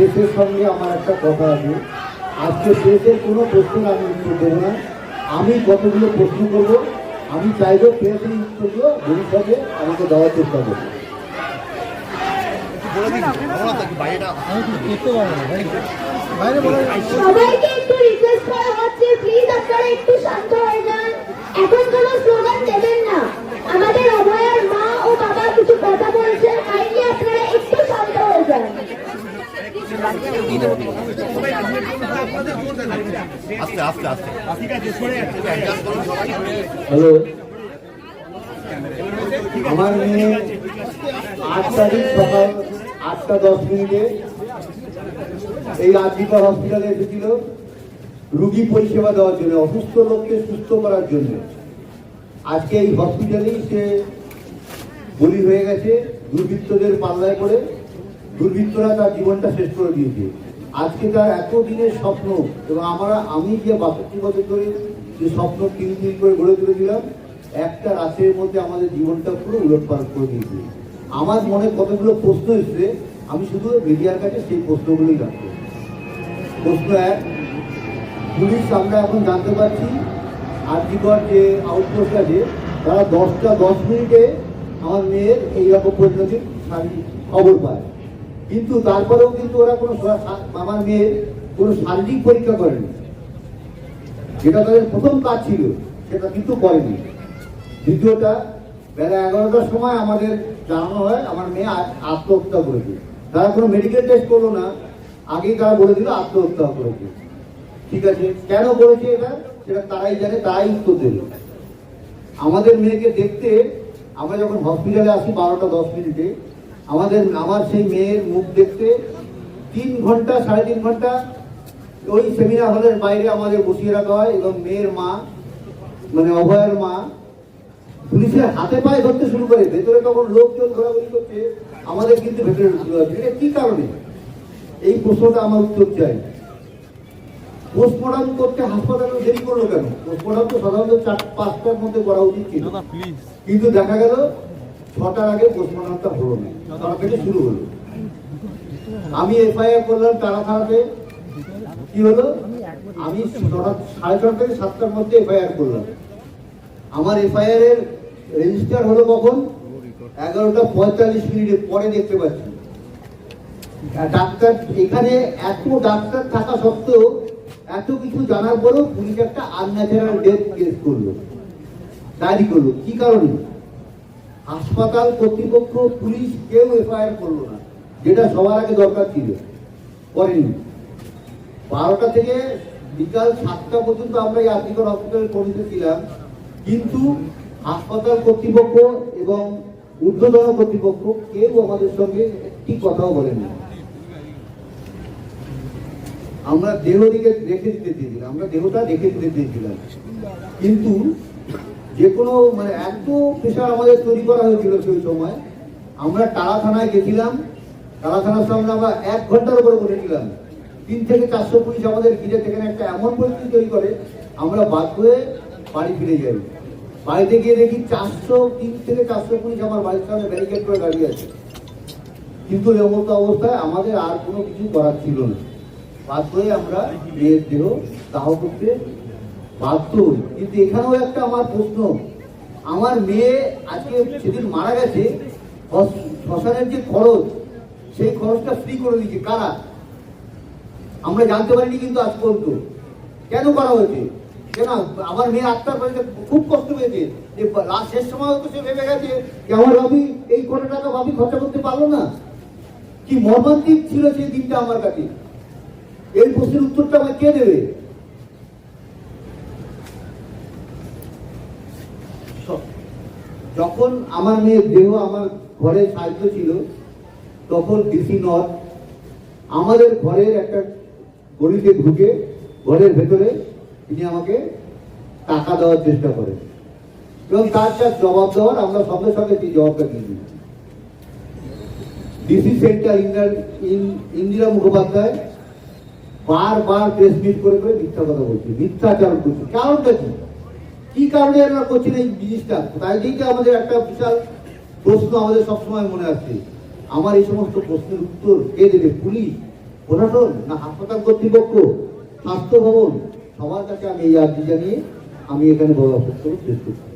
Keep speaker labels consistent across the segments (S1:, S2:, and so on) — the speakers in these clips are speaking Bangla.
S1: প্রেসের সঙ্গে আমার একটা কথা আছে। আজকে প্রেসের কোনো প্রশ্নের আমি উত্তর দেবো না। আমি কতগুলো প্রশ্ন করব, আমি চাইব প্রেস এই উত্তরগুলো ভবিষ্যতে আমাকে দেওয়ার চেষ্টা করব।
S2: সবাইকে একটু রিকোয়েস্ট করা হচ্ছে প্লিজ আপনারা একটু শান্ত হয়ে যান। এখন কোনো স্লোগান দেবেন না আমাদের অভয়ার মা ও বাবা কিছু কথা বলছে কাইন্ডলি আপনারা একটু শান্ত হয়ে যান
S3: আস্তে আস্তে আস্তে
S1: হ্যালো আমার মেয়ে আট তারিখ সকাল আটটা দশ মিনিটে এই আজিকর হসপিটালে এসেছিল। রুগী পরিষেবা দেওয়ার জন্য, অসুস্থ লোককে সুস্থ করার জন্য। আজকে এই হসপিটালেই সে বলি হয়ে গেছে, দুর্বৃত্তদের পাল্লায় পড়ে। দুর্বৃত্তরা তার জীবনটা শেষ করে দিয়েছে। আজকে তার এত দিনের স্বপ্ন, এবং আমরা, আমি যে বাষট্টি বছর ধরে যে স্বপ্ন তিন দিন করে গড়ে তুলেছিলাম, একটা রাতের মধ্যে আমাদের জীবনটা পুরো উলটপালট করে দিয়েছে। আমার মনে কতগুলো প্রশ্ন এসছে, আমি শুধু মিডিয়ার কাছে সেই প্রশ্নগুলোই রাখব। প্রশ্ন এক, পুলিশ আমরা এখন জানতে পারছি, আর্জিকর যে আউটপোস্ট আছে, তারা দশটা দশ মিনিটে আমার মেয়ের এইরকম পরিণতির খবর পায়। কিন্তু তারপরেও কিন্তু ওরা কোনো আমার মেয়ের কোনো শারীরিক পরীক্ষা করেনি। যেটা তাদের প্রথম কাজ ছিল, সেটা কিন্তু করেনি। দ্বিতীয়টা, বেলা এগারোটার সময় আমাদের জানানো হয়, আমার মেয়ে আত্মহত্যা করেছে। তারা কোনো মেডিকেল টেস্ট করল না, আগেই তারা বলে দিল আত্মহত্যা করেছে। ঠিক আছে, কেন করেছে এটা? সেটা তারাই জানে, তারাই উত্তর দেবে। আমাদের মেয়েকে দেখতে আমরা যখন হসপিটালে আসি বারোটা দশ মিনিটে আমাদের আমার সেই মেয়ের মুখ দেখতে তিন ঘণ্টা সাড়ে তিন ঘণ্টা ওই সেমিনার হলের বাইরে আমাদের বসিয়ে রাখা হয় এবং মেয়ের মা মানে অভয়ের মা পুলিশের হাতে পায়ে ধরতে শুরু করে ভেতরে তখন লোকজন ঘোরাঘুরি করছে আমাদের কিন্তু ভেতরে ঢুকতে হবে এটা কি কারণে? এই প্রশ্নটা আমার উত্তর চাই। পোস্টমর্টম করতে হাসপাতালে দেরি করল কেন? পোস্টমর্টম তো সাধারণত চার পাঁচটার মধ্যে করা উচিত ছিল। কিন্তু দেখা গেল ছটার আগে পোস্টমর্টমটা হলো না থেকে শুরু হলো। আমি এফআইআর করলাম তারাখানাতে। কি হলো? আমি ছটা, সাড়ে ছটা থেকে সাতটার মধ্যে এফআইআর করলাম। আমার এফআইআর এর রেজিস্টার হলো কখন? এগারোটা পঁয়তাল্লিশ মিনিটের পরে দেখতে পাচ্ছি। ডাক্তার, এখানে এত ডাক্তার থাকা সত্ত্বেও এত কিছু জানার পরেও পুলিশ একটা আনন্যাচারাল ডেথ কেস করল। ডায়েরি করল। কি কারণে? হাসপাতাল কর্তৃপক্ষ, পুলিশ কেউ এফআইআর করল না। যেটা সবার আগে দরকার ছিল। করেনি। বারোটা থেকে বিকাল সাতটা পর্যন্ত আমরা এই আর্থিকর হসপিটালে কর্মীতে ছিলাম কিন্তু হাসপাতাল কর্তৃপক্ষ এবং ঊর্ধ্বতন কর্তৃপক্ষ কেউ আমাদের সঙ্গে একটি কথাও বলেনি আমরা দেহ দিকে রেখে দিতে চেয়েছিলাম আমরা দেহটা রেখে দিতে চেয়েছিলাম কিন্তু যে কোনো মানে এত প্রেশার আমাদের তৈরি করা হয়েছিল সেই সময়। আমরা টালা থানায় গেছিলাম। টালা থানার সামনে আমরা এক ঘণ্টার উপরে বসেছিলাম। তিন থেকে চারশো পুলিশ আমাদের ঘিরে সেখানে একটা এমন পরিস্থিতি তৈরি করে, আমরা বাধ্য হয়ে বাড়ি ফিরে যাই। বাড়িতে গিয়ে দেখি চারশো, তিন থেকে চারশো পুলিশ আমার বাড়ির সামনে ব্যারিকেড করে দাঁড়িয়ে আছে। কিন্তু এমন অবস্থায় আমাদের আর কোনো কিছু করার ছিল না। বাধ্য হয়ে আমরা মেয়ের দেহ দাহ করতে বাধ্য কিন্তু এখানেও একটা আমার প্রশ্ন। আমার মেয়ে আজকে সেদিন মারা গেছে শ্মশানের যে খরচ, সেই খরচটা ফ্রি করে দিয়েছে। কারা? আমরা জানতে পারিনি কিন্তু আজ পর্যন্ত। কেন করা হয়েছে? কেন? আমার মেয়ে আত্মার বাড়িতে খুব কষ্ট পেয়েছে, যে লাস্ট শেষ সময় তো সে ভেবে গেছে যে আমার এই কোটি টাকা ভাবি খরচা করতে পারল না। কি মর্মান্তিক ছিল সেই দিনটা আমার কাছে? এই প্রশ্নের উত্তরটা আমার কে দেবে? যখন আমার মেয়ের দেহ আমার ঘরে সাহায্য ছিল, তখন ডিসি নট আমাদের ঘরের একটা গলিতে ঢুকে ঘরের ভেতরে তিনি আমাকে টাকা দেওয়ার চেষ্টা করেন। এবং তার যা জবাব দেওয়ার, আমরা সঙ্গে সঙ্গে সেই জবাবটা দিয়ে দিই। ডিসি সেন্টার ইন্দিরা- ইন- ইন্দিরা মুখোপাধ্যায় বারবার প্রেস মিট করে করে মিথ্যা কথা বলছে মিথ্যাচারণ করছে। কারণটা কি? কি কারণে এরা করছেন এই জিনিসটা? তাই দিকে আমাদের একটা বিশাল প্রশ্ন আমাদের সবসময় মনে আসছে আমার এই সমস্ত প্রশ্নের উত্তর কে দেবে? পুলিশ, প্রশাসন না হাসপাতাল কর্তৃপক্ষ? স্বাস্থ্য ভবন? সবার কাছে আমি এই আর্জি জানিয়ে আমি এখানে বড় বক্তব্য শেষ করছি।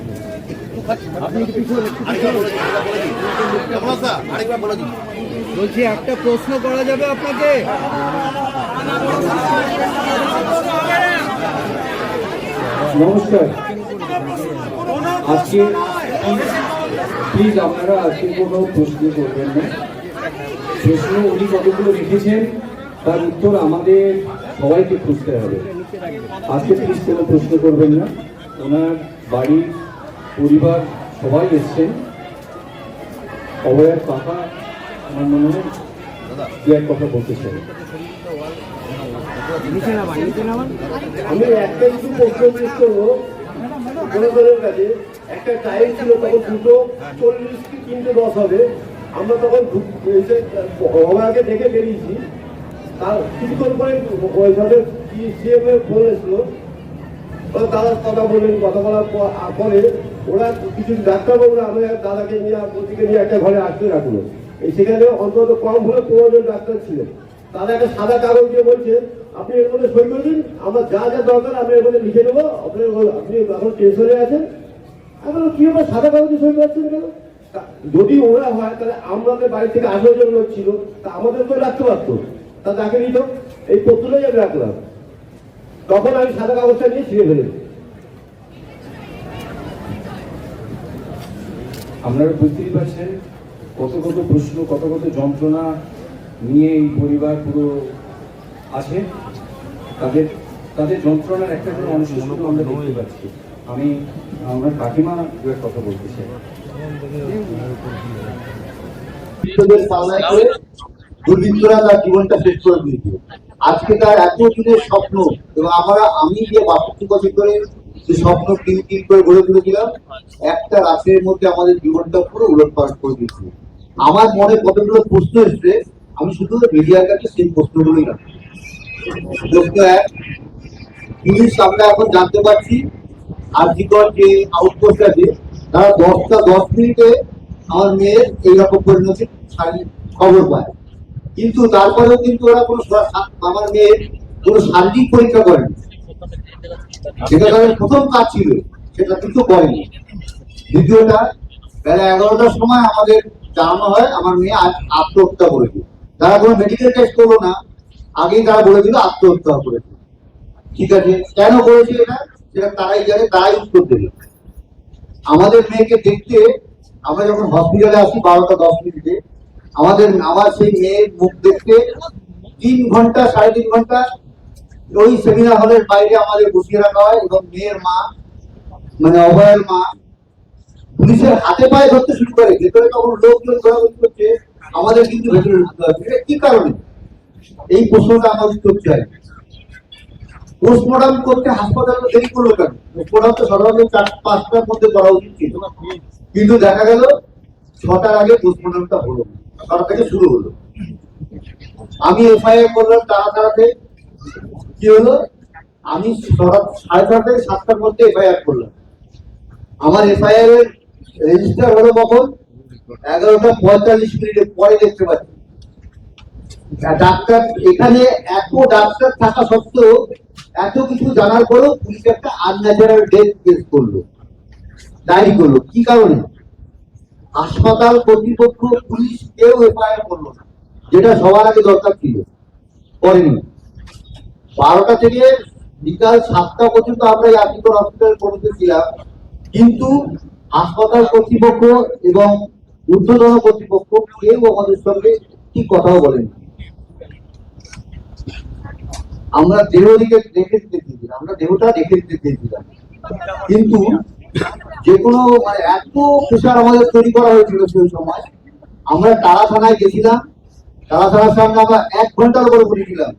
S3: বলে
S4: বলছি, একটা প্রশ্ন করা যাবে আপনাকে?
S5: নমস্কার। আজকে প্লিজ আপনারা আজকে কোনো প্রশ্ন করবেন না। প্রশ্ন উনি কতগুলো রেখেছেন তার উত্তর আমাদের সবাইকে খুঁজতে হবে। আজকে প্লিজ কোনো প্রশ্ন করবেন না। ওনার বাড়ির পরিবার সবাই এসছেন। অভয়ার কাকা, আমার মনে হয় দু এক কথা বলতে চাই।
S1: আমি একটা কিছু প্রশ্ন জিজ্ঞেস করব। কাছে একটা টাইম ছিল, তখন দুটো চল্লিশ কি তিনটে দশ হবে। আমরা তখন এসে ওনাকে দেখে বেরিয়েছি। তার কিছুক্ষণ পরে ওইখানে সিএম এসলো ওরা দাদার কথা বললেন কথা বলার পরে ওরা কিছু ডাক্তারবাবুরা আমাদের দাদাকে নিয়ে প্রতিকে নিয়ে একটা ঘরে আসতে রাখল। সেখানে অন্তত কম হলে পনেরো ডাক্তার ছিলেন। তারা একটা সাদা কাগজ দিয়ে বলছে, আপনি এর মধ্যে সই করে দিন, আমরা যা যা দরকার আমি এর মধ্যে লিখে দেবো। আপনি আপনি এখন টেনশনে আছেন? এখন কি হবে সাদা কাগজে সই করছেন কেন? যদি ওরা হয়, তাহলে আমাদের বাড়ি থেকে আঠারো জন লোক ছিল, তা আমাদের তো রাখতে পারতো। তা তাকে নিত এই পত্রটাই আমি রাখলাম। তখন আমি সাদা কাগজটা নিয়ে ছিঁড়ে ফেলেছি।
S5: আপনারা বুঝতেই পারছেন কত কত প্রশ্ন কত কত যন্ত্রণা নিয়ে এই পরিবার পুরো আছে? তাদের তাদের যন্ত্রণার একটা কোনো অংশ শুধু আমরা দেখতে পাচ্ছি। আমি আমার কাকিমা দু এক কথা বলতে চাই।
S1: দুর্বৃত্তরা তার জীবনটা শেষ করে দিয়েছে। আজকে তার এত দিনের স্বপ্ন এবং আমরা আমি যে বাষট্টি বছর ধরে যে স্বপ্ন কিন কিন করে গড়ে তুলেছিলাম একটা রাতের মধ্যে আমাদের জীবনটা পুরো উলটপালট করে দিয়েছে। আমার মনে কতগুলো প্রশ্ন এসছে আমি শুধু মিডিয়ার কাছে সেই প্রশ্নগুলোই রাখি। প্রশ্ন এক পুলিশ আমরা এখন জানতে পারছি আর্জিকর যে আউটপোস্ট আছে তারা দশটা দশ মিনিটে আমার মেয়ের এইরকম পরিণতি খবর পায়। কিন্তু তারপরেও কিন্তু ওরা কোনো আমার মেয়ের কোনো শারীরিক পরীক্ষা করেনি। তাদের প্রথম কাজ ছিল, সেটা কিন্তু করেনি। দ্বিতীয়টা, বেলা এগারোটার সময় আমাদের জানানো হয়, আমার মেয়ে আজ আত্মহত্যা করেছে। তারা কোনো মেডিকেল টেস্ট করল না, আগেই তারা আত্মহত্যা করেছে। ঠিক আছে, কেন করেছে এটা? সেটা তারাই জানে, তারাই উত্তর দেবে। আমাদের মেয়েকে দেখতে, আমরা যখন হসপিটালে আসি বারোটা দশ মিনিটে, আমাদের, আমার সেই মেয়ের মুখ দেখতে তিন ঘণ্টা, সাড়ে তিন ঘণ্টা ওই সেমিনার হলের বাইরে আমাদের বসিয়ে রাখা হয় এবং মেয়ের মা মানে অভয়ের মা, পুলিশের হাতে পায়ে ধরতে শুরু করে। ভেতরে তখন লোকজন ঘোরাঘুরি করছে, আমাদের কিন্তু ভেতরে ঢুকতে হবে। এটা কি কারণে? এই প্রশ্নটা আমার উত্তর চাই। পোস্টমর্টম করতে হাসপাতালে দেরি করল কেন? পোস্টমর্টম তো সাধারণত চার, পাঁচটার মধ্যে করা উচিত ছিল। কিন্তু দেখা গেল, ছটার আগে পোস্টমর্টমটা হলো। ছটা থেকে শুরু হলো। আমি এফআইআর করলাম তারা তাড়াতে কি হলো? আমি সাড়ে ছটা থেকে সাতটার মধ্যে এফআইআর করলাম। আমার এফআইআর এর রেজিস্টার হলো কখন? এগারোটা পঁয়তাল্লিশ মিনিটের পরে দেখতে পাচ্ছি। ডাক্তার, এখানে এত ডাক্তার থাকা সত্ত্বেও এত কিছু জানার পরেও পুলিশ একটা আনন্যাচারাল ডেথ কেস করল। ডায়েরি করল। কি কারণে? হাসপাতাল কর্তৃপক্ষ পুলিশ কেউ এফআইআর করল না, যেটা সবার আগে দরকার ছিল। করেনি। বারোটা থেকে বিকাল সাতটা পর্যন্ত আমরা এই হসপিটাল পৌঁছে ছিলাম। কিন্তু হাসপাতাল কর্তৃপক্ষ এবং ঊর্ধ্বতন কর্তৃপক্ষ কেউ আমাদের সঙ্গে ঠিক কথাও বলেনি। আমরা দেহ দিকে দেখে দিতে চেয়েছিলাম আমরা দেহটা দেখে দিতে চেয়েছিলাম কিন্তু যে কোনো মানে এত প্রেশার আমাদের তৈরি করা হয়েছিল সেই সময়, আমরা তারা থানায় গেছিলাম। তারা থানার সামনে আমরা এক ঘণ্টার উপরে বসেছিলাম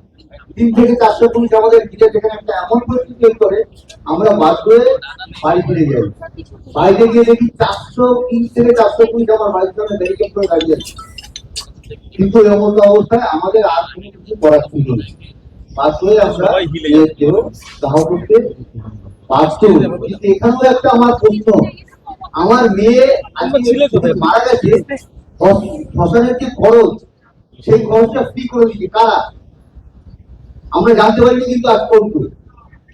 S1: তিন থেকে চারশো পুলিশ আমাদের ঘিরে যেখানে একটা এমন পরিস্থিতি তৈরি করে আমরা বাধ্য হয়ে বাড়ি ফিরে যাই বাড়িতে গিয়ে দেখি চারশো তিন থেকে চারশো পুলিশ আমার বাড়ির সামনে ব্যারিকেড করে দাঁড়িয়ে আছে। কিন্তু এমন অবস্থায় আমাদের আর কোনো কিছু করার ছিল না বাধ্য হয়ে আমরা দাহ করতে কিন্তু এখানেও একটা আমার প্রশ্ন। আমার মেয়ে মারা গেছে শ্মশ- শ্মশানের যে খরচ সেই খরচটা ফ্রি করে দিচ্ছে কারা? আমরা জানতে পারিনি কিন্তু আজ পর্যন্ত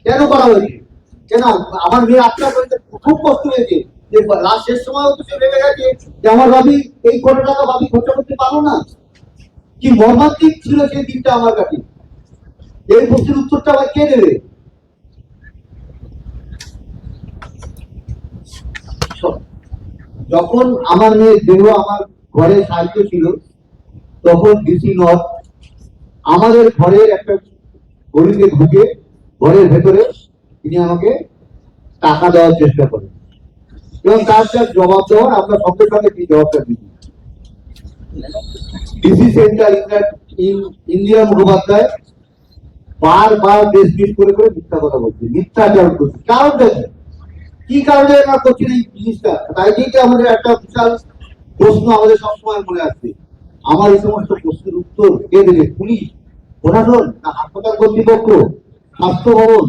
S1: কেন করা হয়েছে? কেন? আমার মেয়ে আত্মা করেছে, খুব কষ্ট হয়েছে। যে লাস্ট শেষ সময় তো সে ভেবে গেছে যে আমার ভাবি, এই কোটি টাকা ভাবি খরচা করতে পারো না? কি মর্মান্তিক ছিল সেই দিনটা আমার কাছে। এই প্রশ্নের উত্তরটা আবার কে দেবে? যখন আমার মেয়ে দেহ আমার ঘরে সাহায্য ছিল, তখন ডিসি নর্থ আমাদের ঘরের একটা গলিতে ঢুকে ঘরের ভেতরে তিনি আমাকে টাকা দেওয়ার চেষ্টা করেন। এবং তার যা জবাব দেওয়ার, আমরা সঙ্গে সঙ্গে সেই জবাবটা দিই? ডিসি সেন্টার ইন্দিরা মুখোপাধ্যায় বারবার দেশ বিশ করে করে মিথ্যা কথা বলছে, মিথ্যাচার করছে। কারণটা কি কি কারণে এরা করছেন এই জিনিসটা? তাই থেকে আমাদের একটা বিশাল প্রশ্ন আমাদের সবসময় মনে আসছে আমার এই সমস্ত প্রশ্নের উত্তর কে দেবে? পুলিশ। প্রশাসন না হাসপাতাল কর্তৃপক্ষ স্বাস্থ্য ভবন।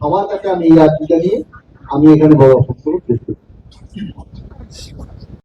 S1: সবার কাছে আমি এই আর্জিটা নিয়ে আমি এখানে বড় অসুস্থ চেষ্টা